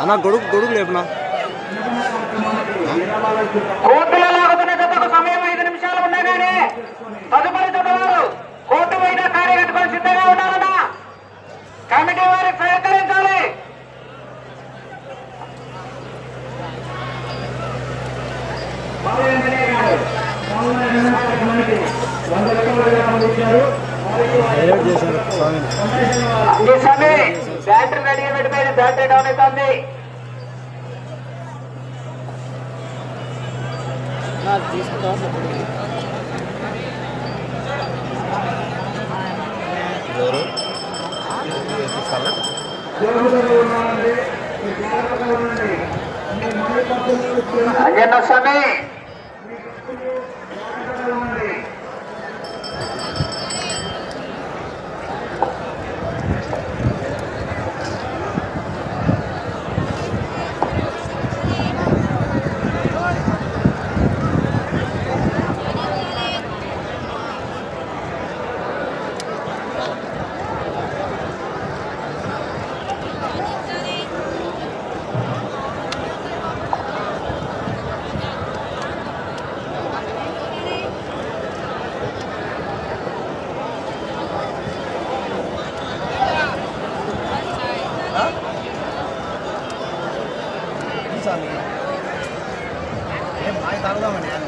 అన్న గొడుగు గొడుగు లేపునా? సమయం ఐదు నిమిషాలు ఉండగానే తదుపరి జత వారు కోర్టు పైన కార్యకట్టుకొని సిద్ధంగా ఉన్నారన్న కమిటీ వారికి సహకరించాలి చేశారు? స్వామిని ఈ సమయం బ్యాటరీ రెడీగా పెట్టిపోయింది బ్యాటరీ డౌన్ అవుతుంది. ఎవరు? అంజన్న స్వామి சாமி? ஏன் வாய் தரதான் பண்ணியா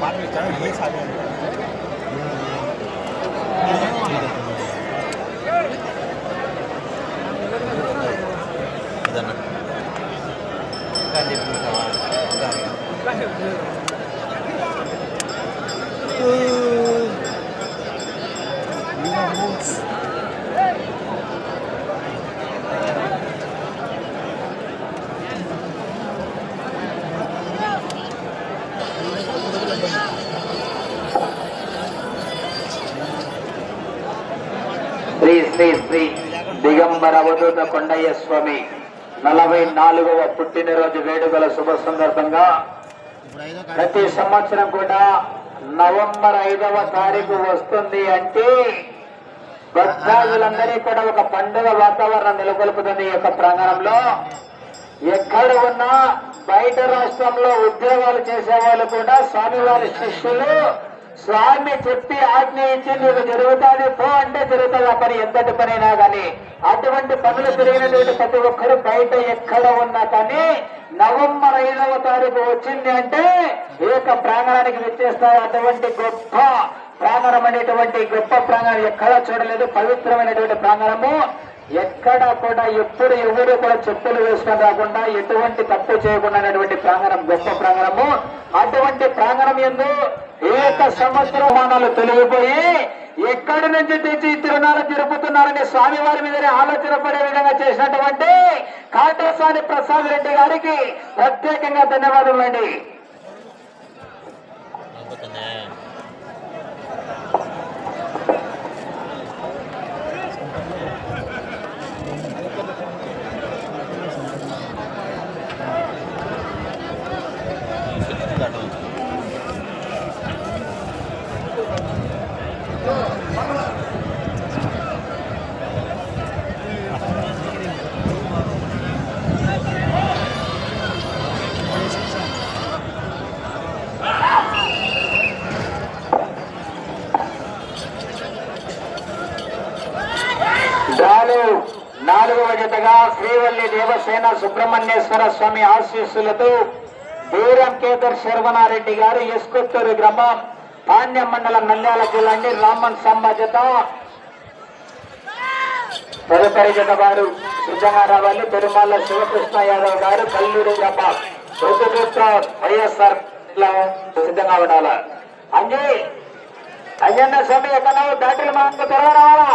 பாட்டு வச்சாலும் ஏன் சாமி. శ్రీ శ్రీ శ్రీ దిగంబర అవధూత కొండయ్య స్వామి నలభై నాలుగవ పుట్టినరోజు వేడుకల శుభ సందర్భంగా ప్రతి సంవత్సరం కూడా నవంబర్ ఐదవ తారీఖు వస్తుంది అంటే భక్తాదులందరికీ కూడా ఒక పండుగ వాతావరణం నెలకొల్పుతుంది ఈ యొక్క ప్రాంగణంలో. ఎక్కడ ఉన్నా బయట రాష్ట్రంలో ఉద్యోగాలు చేసే వాళ్ళు కూడా స్వామివారి శిష్యులు స్వామి చెప్పి ఆజ్ఞ ఇచ్చి నీకు జరుగుతాది పో అంటే జరుగుతుంది ఆ పని ఎంతటి పనైనా కానీ అటువంటి పనులు జరిగినటువంటి ప్రతి ఒక్కరు బయట ఎక్కడ ఉన్నా కానీ నవంబర్ ఐదవ తారీఖు వచ్చింది అంటే ఈ యొక్క ప్రాంగణానికి వచ్చేస్తారు. అటువంటి గొప్ప ప్రాంగణం అనేటువంటి గొప్ప ప్రాంగణం ఎక్కడా చూడలేదు. పవిత్రమైనటువంటి ప్రాంగణము. ఎక్కడ కూడా ఎప్పుడు ఎవరు కూడా చెప్పులు వేసుకొని రాకుండా ఎటువంటి తప్పు చేయకుండా ప్రాంగణం గొప్ప ప్రాంగణము. అటువంటి ప్రాంగణం ఎందు ఏక సంవత్సరమానాలు తొలగిపోయి ఎక్కడి నుంచి తెచ్చి ఈ తిరునాలు జరుపుతున్నారని స్వామివారి మీదనే ఆలోచన పడే విధంగా చేసినటువంటి కాటేశాని ప్రసాద్ రెడ్డి గారికి ప్రత్యేకంగా ధన్యవాదాలు అండి డ్రాలు నాలుగవ జతగా శ్రీవల్లి దేవసేన సుబ్రహ్మణ్యేశ్వర స్వామి ఆశీస్సులతో దూరం కేదర్ శర్వనారెడ్డి గారు ఎస్కొత్తూరు గ్రామం పాణ్యం మండలం నంద్యాల జిల్లా అండి. రామన్ సంబ జత తదుపరి జత వారు సిద్ధంగా రావాలి పెరుమాళ్ళ శివకృష్ణ యాదవ్ గారు కల్లూరు గ్రామం. రుతుపుత్ర వైఎస్ఆర్ సిద్ధంగా ఉండాలి. అంజీ అయ్యన్న స్వామి ఎక్కడ దాటిలు మనకు త్వరగా రావాలా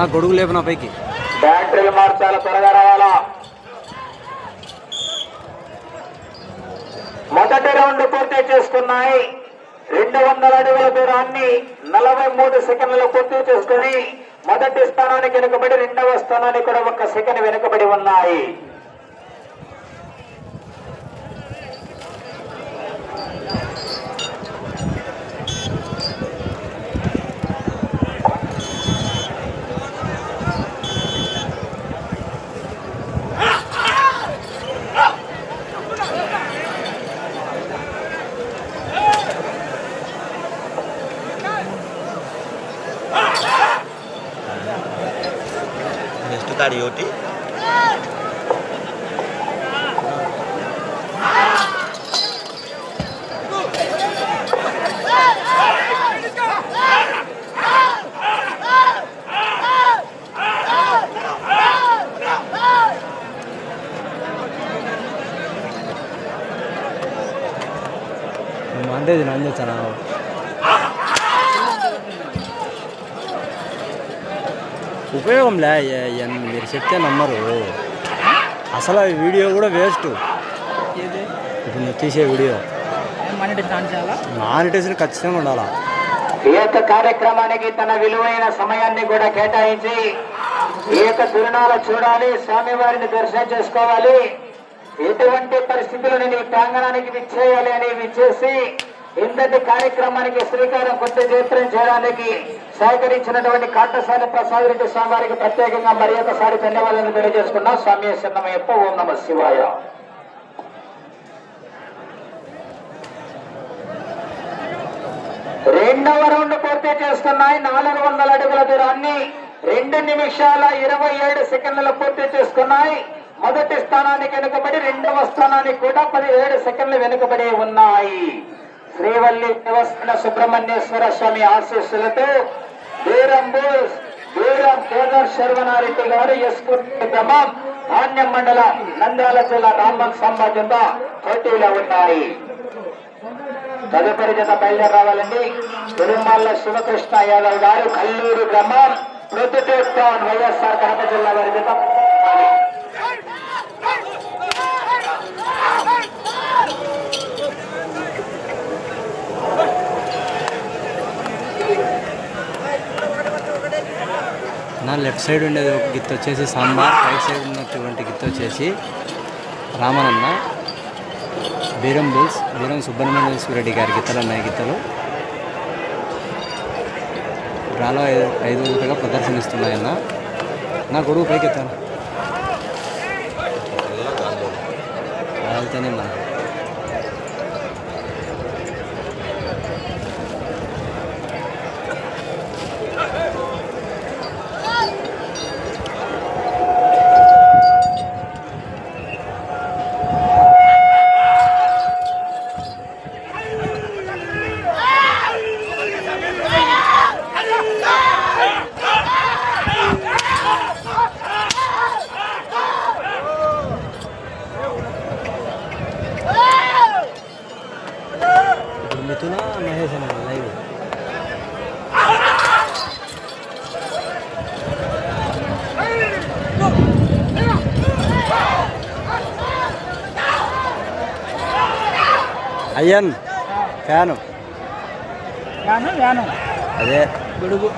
నా గొడుగు లేపునా పైకి. బ్యాటరీలు మార్చాల త్వరగా రావాలా? మొదటి రౌండ్ పూర్తి చేసుకున్నాయి. రెండు వందల అడుగుల దూరాన్ని నలభై మూడు సెకండ్లలో పూర్తి చేసుకుని మొదటి స్థానానికి వెనుకబడి రెండవ స్థానానికి కూడా ఒక సెకండ్ వెనుకబడి ఉన్నాయి. গাড়ি ওটি। ఎన్- మీరు చెప్తే నమ్మరు. అసలు ఆ వీడియో కూడా వేస్ట్. ఇప్పుడు నువ్వు తీసే వీడియో. మానిటేషన్ ఖచ్చితంగా ఉండాలా. ఈ యొక్క కార్యక్రమానికి తన విలువైన సమయాన్ని కూడా కేటాయించి ఈ యొక్క తిరునాళ చూడాలి స్వామివారిని దర్శనం చేసుకోవాలి. ఎటువంటి పరిస్థితుల్లో నేను ఈ ప్రాంగణానికి విచ్చేయాలి అని విచ్చేసి ఇంతటి కార్యక్రమానికి శ్రీకారం కొత్త జయత్రం చేయడానికి సహకరించినటువంటి కాటసాల ప్రసాద్ రెడ్డి స్వామి వారికి ప్రత్యేకంగా మరి ఒకసారి ధన్యవాదాలు తెలియజేసుకున్నాం. స్వామి చిన్నమయ్యప్ప ఓం నమ శివాయ. రెండవ రౌండ్ పూర్తి చేస్తున్నాయి. నాలుగు వందల అడుగుల దూరాన్ని రెండు నిమిషాల ఇరవై ఏడు సెకండ్లు పూర్తి చేసుకున్నాయి. మొదటి స్థానానికి వెనుకబడి రెండవ స్థానానికి కూడా పదిహేడు సెకండ్లు వెనుకబడి ఉన్నాయి. శ్రీవల్లి దేవస్థాన సుబ్రహ్మణ్యేశ్వర స్వామి ఆశీస్సులతో వీరంబూర్ వీరం కేదార్ శర్వనారెడ్డి గారు ఎస్కూర్ గ్రామం ధాన్యం మండల నంద్యాల జిల్లా రామన్ సంబంధంగా పోటీలో ఉన్నాయి. తదుపరి జత బయలుదేరి రావాలండి తిరుమల శివకృష్ణ యాదవ్ గారు కల్లూరు గ్రామం ప్రొద్దుటూర్ టౌన్ వైఎస్ఆర్ కడప జిల్లా వారి జత. నా లెఫ్ట్ సైడ్ ఉండేది ఒక గిత్త వచ్చేసి సాంబార్ రైట్ సైడ్ ఉన్నటువంటి గిత్త వచ్చేసి రామనన్న బీరం బుల్స్ బీరం సుబ్రహ్మణ్యేశ్వర రెడ్డి గారి గీతలు ఉన్నాయి గీతలు డ్రాలో ఐదు ఐదు విధంగా ప్రదర్శనిస్తున్నాయన్న. నా గొడుగు పైకి ఎత్తాను వెళ్తేనే మన ఇప్పుడు మిథున మహేష్ అన్న లైవ్ అయ్యన్ ఫ్యాను. అదే. గొడుగు.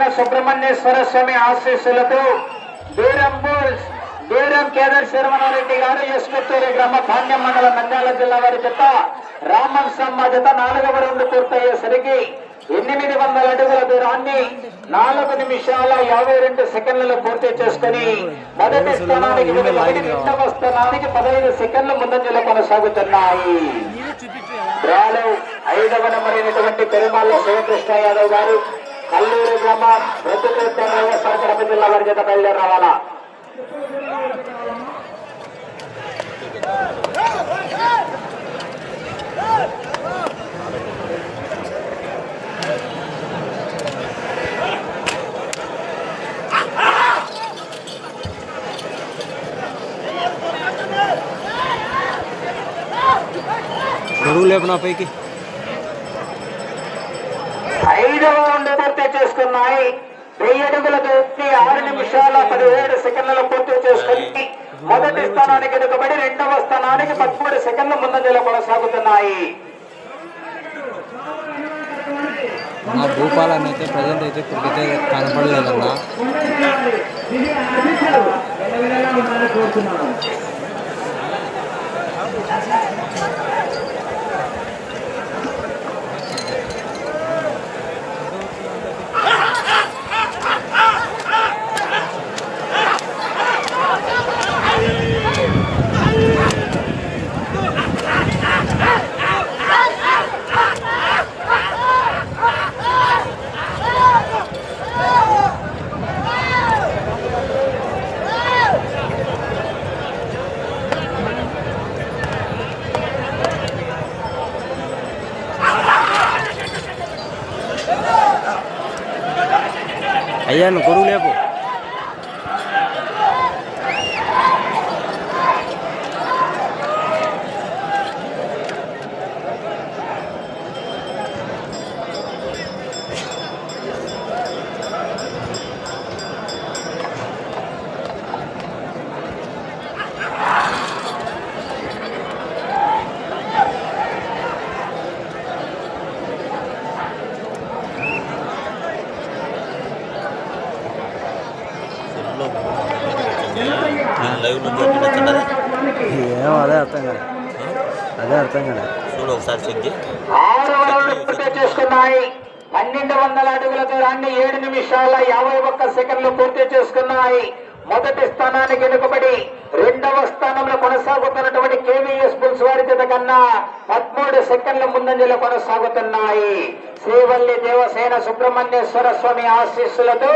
దేవసేన సుబ్రహ్మణ్యేశ్వర స్వామి ఆశీస్సులతో బీరంపూర్ బీరం కేదర్ శర్మనారెడ్డి గారు ఎస్పెత్తూరి గ్రామ ధాన్యం మండలం నంద్యాల జిల్లా వారి జత రామన్ సమ్మ జత నాలుగవ రౌండ్ పూర్తయ్యేసరికి ఎనిమిది వందల అడుగుల దూరాన్ని నాలుగు నిమిషాల యాభై రెండు సెకండ్లలో పూర్తి చేసుకుని మొదటి స్థానానికి రెండవ స్థానానికి పదహైదు సెకండ్ల ముందంజలో కొనసాగుతున్నాయి. డ్రాలో ఐదవ నెంబర్ అయినటువంటి పెరుమాళ్ళ శివకృష్ణ యాదవ్ గారు కల్లూరు గ్రామ ప్రతినిధి వైఎస్ఆర్ కడప జిల్లా వారి చేత బయలుదేరి రావాలా గొడుగు లేపనా పైకి ఐదవ రౌండ్ పూర్తి చేసుకున్నాయి వెయ్యి అడుగుల దూకి ఆరు నిమిషాల పదిహేడు సెకండ్లలో పూర్తి చేసుకుని మొదటి స్థానానికి ఎదుకబడి రెండవ స్థానానికి పదమూడు సెకండ్ల ముందంజలో కొనసాగుతున్నాయి భూపాలని అయితే ప్రజెంట్ అయితే ఇప్పటికైతే కనపడలేదన్నా అయ్యా నువ్వు గొడుగు లేపు లైవ్ నుంచి వచ్చినట్టున్నది ఏమో అదే అర్థం కదా అదే అర్థం కదా చూడు ఒకసారి చెక్ చేయి ఆరు వరలు పూర్తి చేసుకున్నాయి పన్నెండు వందల అడుగుల దూరాన్ని ఏడు నిమిషాల యాభై ఒక్క సెకండ్లు పూర్తి చేసుకున్నాయి మొదటి స్థానానికి ఎన్నుకబడి రెండవ స్థానంలో కొనసాగుతున్నటువంటి కేవీఎస్ బుల్స్ వారి కన్నా పదమూడు సెకండ్ల ముందంజలో కొనసాగుతున్నాయి. శ్రీవల్లి దేవసేన సుబ్రహ్మణ్యేశ్వర స్వామి ఆశీస్సులతో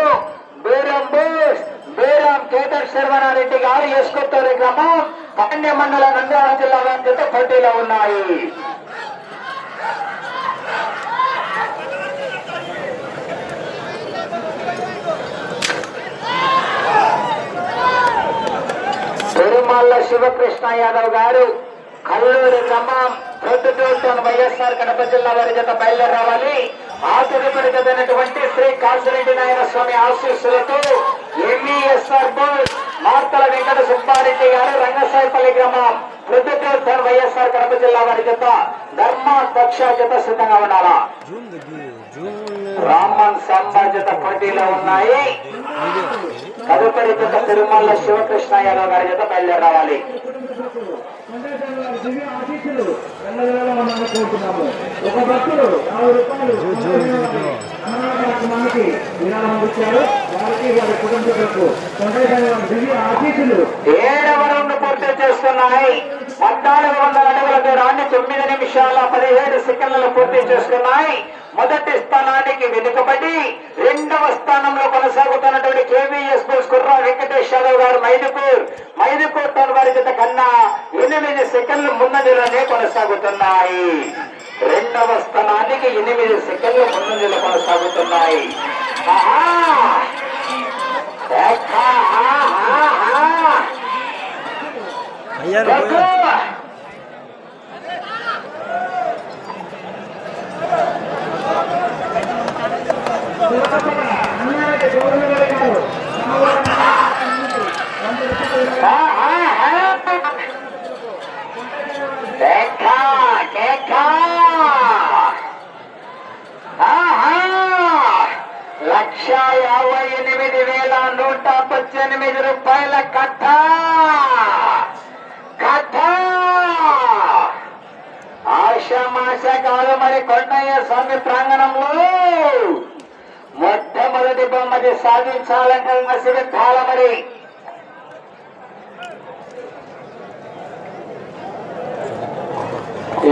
బేరం బూస్ బేరం కేతర్ శర్వనారెడ్డి గారు ఎస్కొత్తూరు గ్రామం కన్య మండల నంద్యాల జిల్లా వారి జత పోటీలో ఉన్నాయి. తిరుమల శివకృష్ణ యాదవ్ గారు కల్లూరు గ్రామం ప్రొద్దుటూరుతోన్ వైఎస్ఆర్ కడప జిల్లా వారి జత బయలుదేరి రావాలి ఆ తదుపరి శ్రీ కాసిరెడ్డి నాయన స్వామి ఆశీస్సులతో ఎంఈఎస్ఆర్ బోస్ మార్తల వెంకట సుబ్బారెడ్డి గారు రంగసాయిపల్లి గ్రామం ప్రొద్దుటూరుతోన్ వైఎస్ఆర్ కడప జిల్లా వారి జత ధర్మ పక్ష జత సిద్ధంగా ఉండాలా? రామన్ సామ్రాజ్యత పోటీలో ఉన్నాయి. తదుపరి జత తిరుమల శివకృష్ణ యాదవ్ గారి జత బయలుదేరి రావాలి ఒక భక్తుడు యాభై రూపాయలు మందికి విరాళం ఇచ్చారు వారికి వారి కుటుంబ తొంభై దివ్య ఆశీస్సులు ఏడవ రౌండ్ చేసుకున్నాయి పద్నాలుగు వందల అడుగుల దూరాన్ని తొమ్మిది నిమిషాల పదిహేడు సెకండ్లలో పూర్తి చేసుకున్నాయి. మొదటి స్థానానికి వెనుకబడి రెండవ స్థానంలో కొనసాగుతున్నటువంటి కేవీఎస్ బోస్ కుర్రా వెంకటేష్ యాదవ్ గారు మైదుపూర్. మైదుపూర్ తన వారి కన్నా ఎనిమిది సెకండ్లు ముందంజలోనే కొనసాగుతున్నాయి. రెండవ స్థానానికి ఎనిమిది సెకండ్లు ముందంజలో కొనసాగుతున్నాయి. ఆహా! అయ్యా నువ్వు పోయి. లక్ష యాభై ఎనిమిది వేల నూట పద్దెనిమిది రూపాయల కట్ట కట్ట ఆషామాష మరి కొండయ్య స్వామి ప్రాంగణంలో మొట్టమొదటి బొమ్మది సాధించాలంటే సిద్ధాల మరి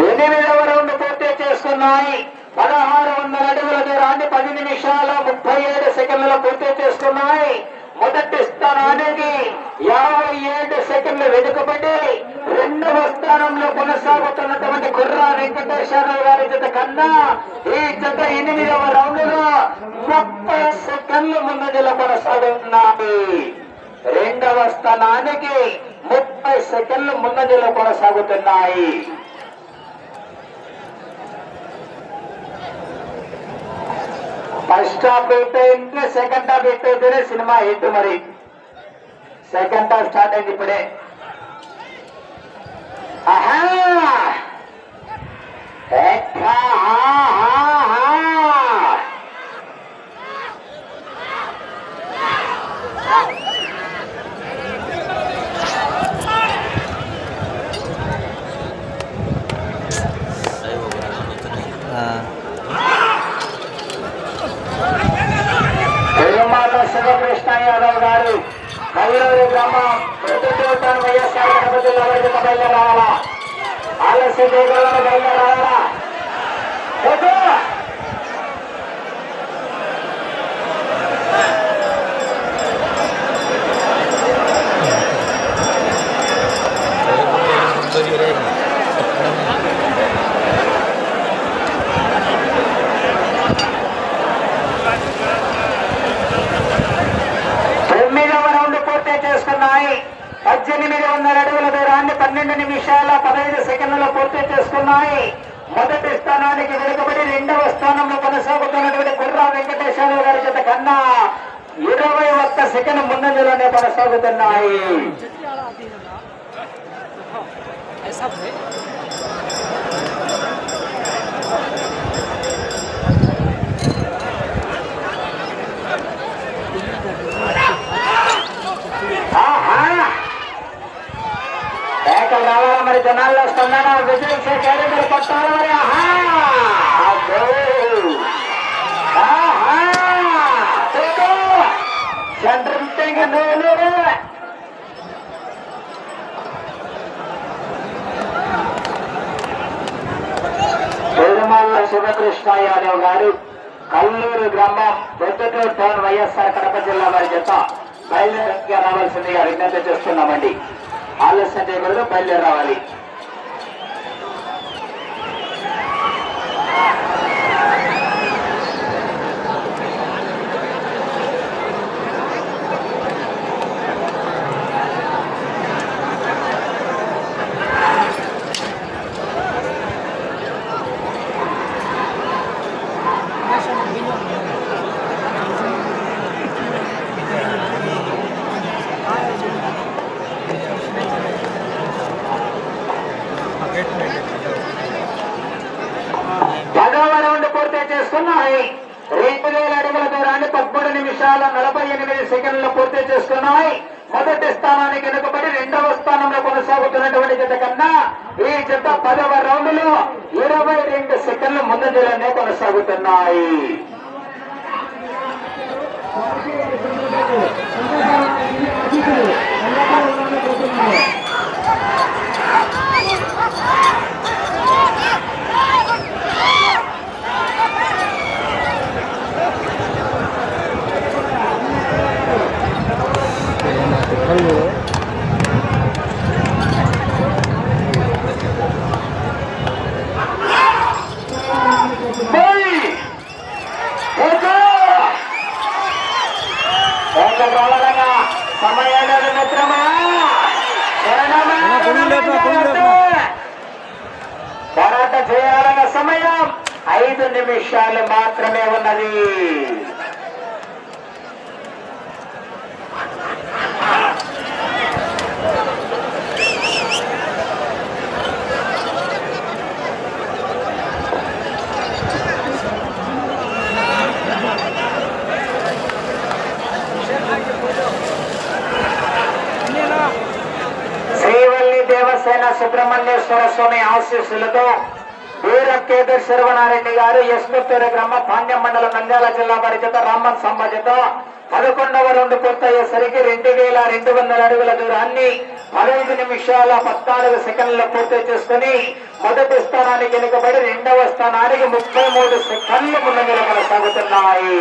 ఎనిమిదవ రౌండ్ పూర్తి చేస్తున్నాయి పదహారు వందల అడుగుల దూరాన్ని పది నిమిషాల ముప్పై ఏడు సెకండ్లలో పూర్తి చేస్తున్నాయి మొదటి స్థానానికి యాభై ఏడు సెకండ్లు వెనుకబడి రెండవ స్థానంలో కొనసాగుతున్నటువంటి కుర్రా వెంకటేశ్వరరావు గారి జత కన్నా ఈ జత ఎనిమిదవ రౌండ్లో ముప్పై సెకండ్లు ముందంజలో కొనసాగుతున్నాయి రెండవ స్థానానికి ముప్పై సెకండ్లు ముందంజలో కొనసాగుతున్నాయి. ఫస్ట్ హాఫ్ అయిపోయింది సెకండ్ హాఫ్ అయిపోయింది సినిమా హిట్ మరి. సెకండ్ హాఫ్ స్టార్ట్ అయింది ఇప్పుడే ఆహా! ఎక్కా! ఆహా! లైవ్ ఒక విరాళం వచ్చినాయి ఆ, తిరుమల శివకృష్ణ యాదవ్ గారు కల్లూరు గ్రామం ప్రతిచోటాను వైఎస్ఆర్ కడప జిల్లా వైద్యుల బయలుదేరి రావాలా ఆలస్య చేయగలను బయలుదేరి రావాలా వద్దు. పద్దెనిమిది వందల అడుగుల దూరాన్ని పన్నెండు నిమిషాల పదహైదు సెకండ్లలో పూర్తి చేసుకున్నాయి. మొదటి స్థానానికి వెనుకబడి రెండవ స్థానంలో కొనసాగుతున్నటువంటి కుర్రా వెంకటేశ్వర గారి చేత కన్నా ఇరవై ఒక్క సెకండ్ ముందంజలోనే కొనసాగుతున్నాయి. రావాలా జనాల్లో స్పందన విజయ్ శేఖర్ కొట్టాలి మరి. ఆహా! సెంటర్ మిట్టింగ్ పెరుమాళ్ళ శివకృష్ణ యాదవ్ గారు కల్లూరు గ్రామం పెద్దటూరు టౌన్ వైఎస్ఆర్ కడప జిల్లా వారి చేత బయలుదేరి రావాల్సిందిగా విజ్ఞప్తి చేస్తున్నామండి. ఆలస్యం చేయకూడదు బయలుదేరి రావాలి పదవ రౌండ్ పూర్తి చేసుకున్నాయి రెండు వేల అడుగుల దూరాన్ని పదమూడు నిమిషాల నలభై ఎనిమిది సెకండ్లు పూర్తి చేసుకున్నాయి మొదటి స్థానానికి వెనుకబడి రెండవ స్థానంలో కొనసాగుతున్నటువంటి జత కన్నా ఈ జత పదవ రౌండ్లో ఇరవై రెండు సెకండ్ల ముందంజలోనే కొనసాగుతున్నాయి కళ్ళు పోయి! పోకు! పోక రావాలన్నా సమయాన్ని మిత్రమా శరణమా, అన్న, కొడుకు లేపా, కొడుకు లేపా. పోరాట చేయాలన్న సమయం ఐదు నిమిషాలు మాత్రమే ఉన్నది శ్రీవల్లి దేవసేన సుబ్రహ్మణ్యేశ్వర స్వామి ఆశీస్సులతో వీరకేదర్ శర్వనారాయణ గారు ఎస్కొత్తూరు గ్రామ పాండ్యం మండలం నంద్యాల జిల్లా వారి చేత రామన్ సంభజత పదకొండవ రౌండ్ పూర్తయ్యేసరికి రెండు వేల రెండు వందల అడుగుల దూరాన్ని పదహైదు నిమిషాల పద్నాలుగు సెకండ్ల పూర్తి చేసుకుని మొదటి స్థానానికి వెనుకబడి రెండవ స్థానానికి ముప్పై మూడు సెకండ్లు ముందంజలో కొనసాగుతున్నాయి.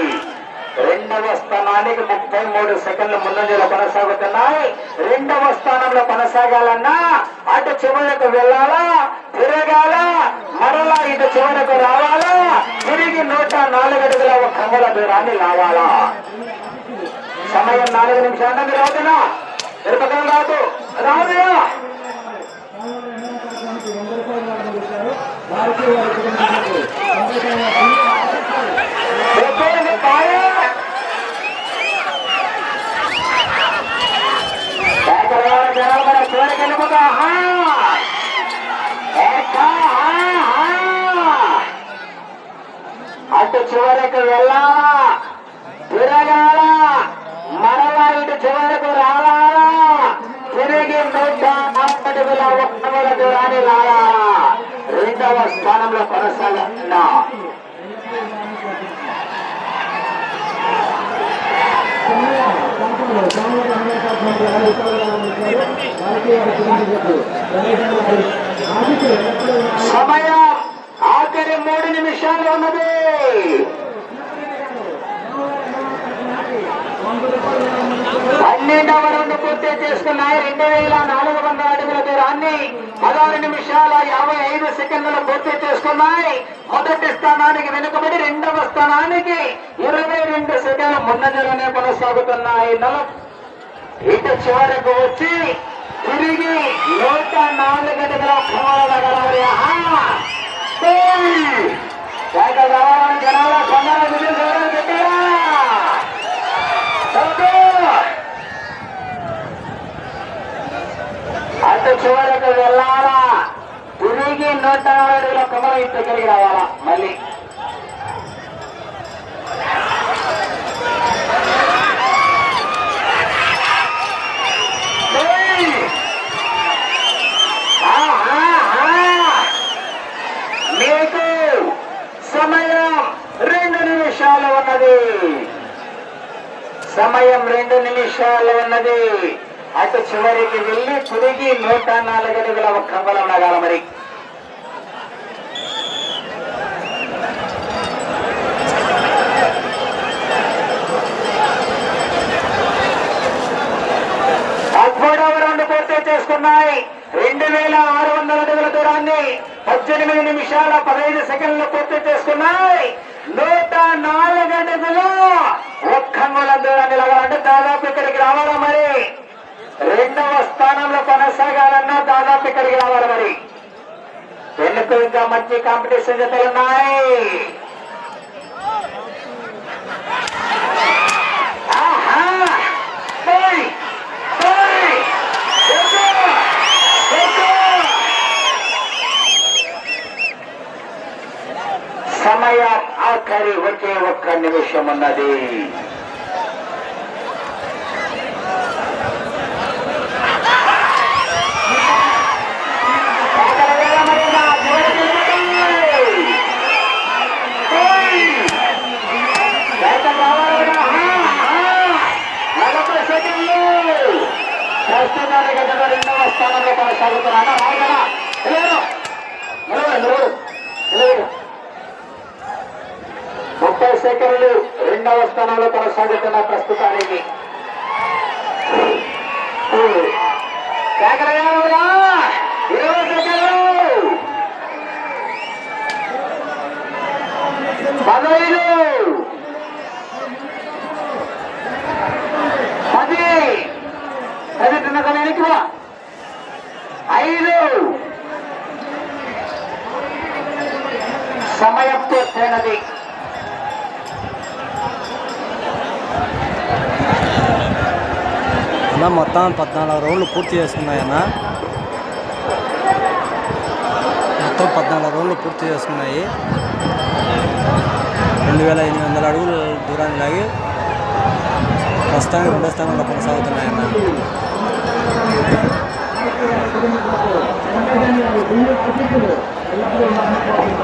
రెండవ స్థానానికి ముప్పై మూడు సెకండ్లు ముందంజలో కొనసాగుతున్నాయి. రెండవ స్థానంలో కొనసాగాలన్నా అటు చివరకు వెళ్ళాలా? తిరగాల? మరలా ఇటు చివరకు రావాలా? తిరిగి నూట నాలుగు అడుగుల ఒక కమ్మల దూరాన్ని లావాలా సమయం నాలుగు నిమిషాలు మీరు అవుతున్నా తిరుపతి రాదు. రాదు చెప్పండి అటు చివరికి వెళ్ళాలా? తిరగాల మరలా ఇటు చివరకు రావాలా? తిరిగి నూట నాలుగడుగుల ఒక్కముల దూరాన్ని రెండవ స్థానంలో కొనసాగుతున్నా సమయ ఆఖరి మూడు నిమిషాలు ఉన్నది. పన్నెండవ పూర్తి చేసుకున్నాయి. రెండు వేల నాలుగు వందల అడుగుల దూరాన్ని పదహారు నిమిషాల యాభై ఐదు సెకండ్లు పూర్తి చేసుకున్నాయి. మొదటి స్థానానికి వెనుకబడి రెండవ స్థానానికి ఇరవై రెండు సెకండ్లు ముందంజలోనే కొనసాగుతున్నాయి. నల ఇటు చివరకు వచ్చి తిరిగి నూట నాలుగు అడుగుల అటు చివరకు వెళ్ళాలా? తిరిగి నూట నాలుగు కుమర ఇంటి తిరిగి రావాలా? మళ్ళీ. మీకు సమయం రెండు నిమిషాలు ఉన్నది. సమయం రెండు నిమిషాలు ఉన్నది. అటు చివరికి వెళ్ళి తిరిగి నూట నాలుగడుగుల అడుగుల కంబలం నగాల మరి. పదమూడవ రౌండ్ పూర్తి చేసుకున్నాయి. రెండు వేల ఆరు వందల అడుగుల దూరాన్ని పద్దెనిమిది నిమిషాల పదహైదు సెకండ్లకు పూర్తి చేసుకున్నాయి నూట నాలుగు అడుగులు ఒక్క అంగుళ దూరాన్ని లాగాలంటే దాదాపు ఇక్కడికి రావాలా మరి రెండవ స్థానంలో కొనసాగాలన్నా దాదాపు ఇక్కడికి రావాలి మరి. వెనుక ఇంకా మంచి కాంపిటీషన్ జతలు ఉన్నాయి. సమయ ఆఖరి ఒకే ఒక్క నిమిషం ఉన్నది ప్రస్తుతానికి గత రెండవ స్థానంలో కొనసాగుతున్నా రాయగల ముప్పై సెకండ్లు రెండవ స్థానంలో కొనసాగుతున్న ప్రస్తుతానికి. కేకలు ఇరవై సెకండ్లు. పదహైదు పది పది తిన్నకనేనికి ఐదు సమయం పూర్తయినది అన్న మొత్తం పద్నాలుగు రౌండ్లు పూర్తి చేసుకున్నాయన్న మొత్తం పద్నాలుగు రౌండ్లు పూర్తి చేసుకున్నాయి రెండు వేల ఎనిమిది వందల అడుగులు దూరాన్ని లాగి ప్రస్తుతానికి రెండో స్థానంలో కొనసాగుతున్నాయన్న అతిథులు